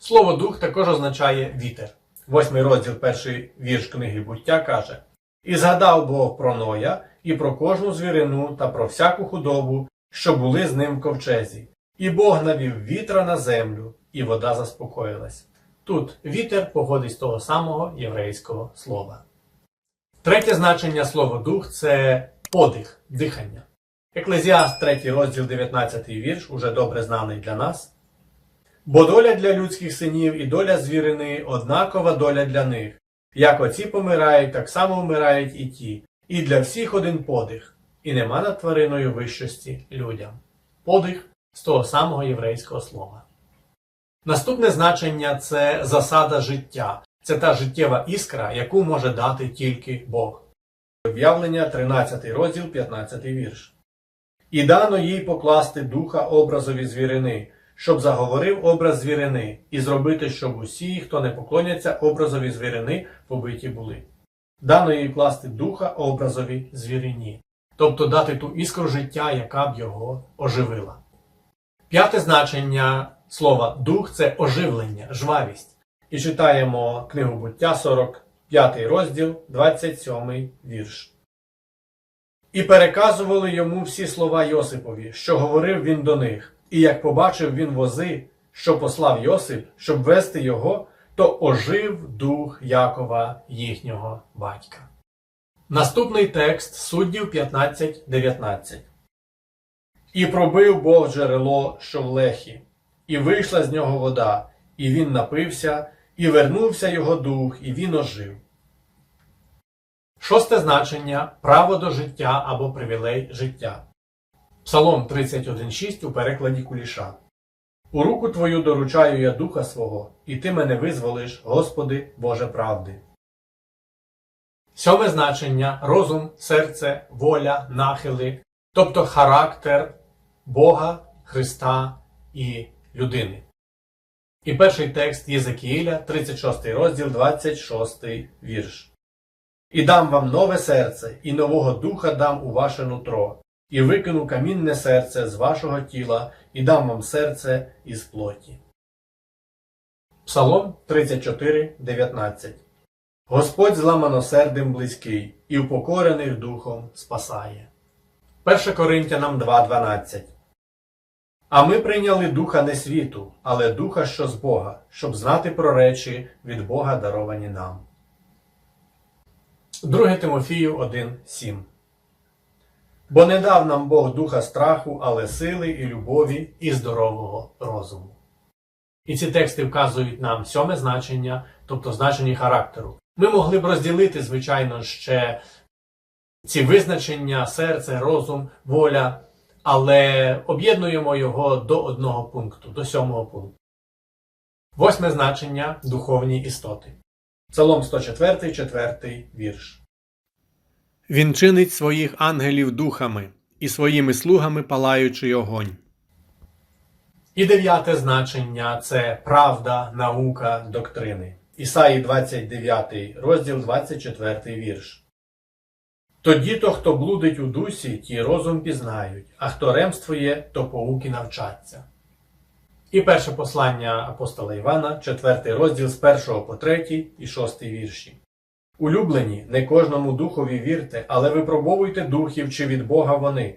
Слово дух також означає вітер. Восьмий розділ, перший вірш книги буття каже: І згадав Бог про Ноя, і про кожну звірину та про всяку худобу, що були з ним в ковчезі. І Бог навів вітра на землю, і вода заспокоїлась. Тут вітер походить з того самого єврейського слова. Третє значення слова дух це подих, дихання. Еклезіаст, 3 розділ, 19 вірш, уже добре знаний для нас. Бо доля для людських синів і доля звірини однакова доля для них. Як оці помирають, так само вмирають і ті, і для всіх один подих, і нема над твариною вищості людям. Подих з того самого єврейського слова. Наступне значення це засада життя. Це та життєва іскра, яку може дати тільки Бог. Об'явлення 13 розділ, 15 вірш. І дано їй покласти духа образові звірини, щоб заговорив образ звірини, і зробити, щоб усі, хто не поклоняться образові звірини, побиті були. Дано їй класти духа образові звірині, тобто дати ту іскру життя, яка б його оживила. П'яте значення слова дух це оживлення, жвавість. І читаємо книгу буття 45 розділ, 27 вірш. І переказували йому всі слова Йосипові, що говорив він до них. І як побачив він вози, що послав Йосип, щоб вести його, то ожив дух Якова, їхнього батька. Наступний текст суддів 15.19. І пробив Бог джерело, що в лехі, і вийшла з нього вода, і він напився, і вернувся його дух, і він ожив. Шосте значення право до життя або привілей життя. Псалом 31.6 у перекладі Куліша. У руку твою доручаю я духа свого, і ти мене визволиш, Господи, Боже правди. Сьоме значення розум, серце, воля, нахили, тобто характер Бога, Христа і людини. І перший текст Єзекіїля, 36 розділ, 26 вірш. І дам вам нове серце, і нового духа дам у ваше нутро, і викину камінне серце з вашого тіла, і дам вам серце із плоті. Псалом 34, 19 Господь зламаносердим близький, і упокорених духом спасає. 1 Коринтянам 2.12 А ми прийняли духа не світу, але духа, що з Бога, щоб знати про речі від Бога даровані нам. 2 Тимофію 1.7 Бо не дав нам Бог духа страху, але сили і любові і здорового розуму. І ці тексти вказують нам сьоме значення, тобто значення характеру. Ми могли б розділити, звичайно, ще ці визначення, серце, розум, воля, але об'єднуємо його до одного пункту, до сьомого пункту. Восьме значення духовні істоти. Псалом 104, 4 вірш. Він чинить своїх ангелів духами і своїми слугами палаючий огонь. І дев'яте значення це правда, наука, доктрини. Ісаї 29 розділ 24 вірш. Тоді то, хто блудить у дусі, ті розум пізнають, а хто ремствує, то поуки навчаться. І перше послання апостола Івана, 4 розділ з 1 по 3 і 6 вірші. Улюблені, не кожному духові вірте, але випробовуйте духів, чи від Бога вони.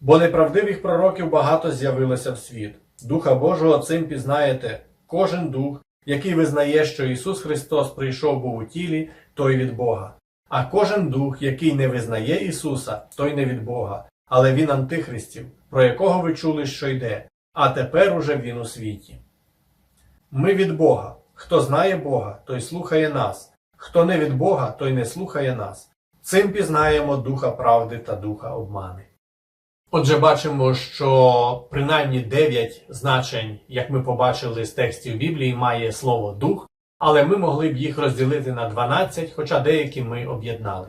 Бо неправдивих пророків багато з'явилося в світ. Духа Божого цим пізнаєте, кожен дух, який визнає, що Ісус Христос прийшов був у тілі, той від Бога. А кожен дух, який не визнає Ісуса, той не від Бога, але він антихристів, про якого ви чули, що йде, а тепер уже він у світі. Ми від Бога. Хто знає Бога, той слухає нас. Хто не від Бога, той не слухає нас. Цим пізнаємо духа правди та духа обмани. Отже, бачимо, що принаймні 9 значень, як ми побачили з текстів Біблії, має слово дух, але ми могли б їх розділити на 12, хоча деякі ми об'єднали.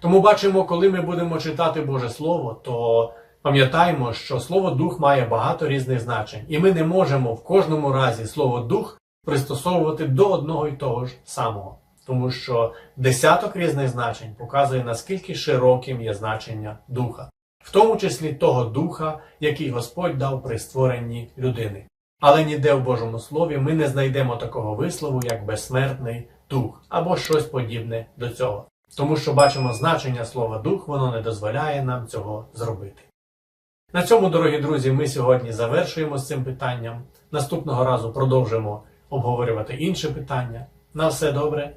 Тому бачимо, коли ми будемо читати Боже Слово, то пам'ятаємо, що слово дух має багато різних значень, і ми не можемо в кожному разі слово дух пристосовувати до одного і того ж самого, тому що десяток різних значень показує, наскільки широким є значення духа в тому числі того духа, який Господь дав при створенні людини. Але ніде в Божому Слові ми не знайдемо такого вислову, як безсмертний дух або щось подібне до цього. Тому що бачимо значення слова дух, воно не дозволяє нам цього зробити. На цьому, дорогі друзі, ми сьогодні завершуємо з цим питанням. Наступного разу продовжимо обговорювати інше питання. На все добре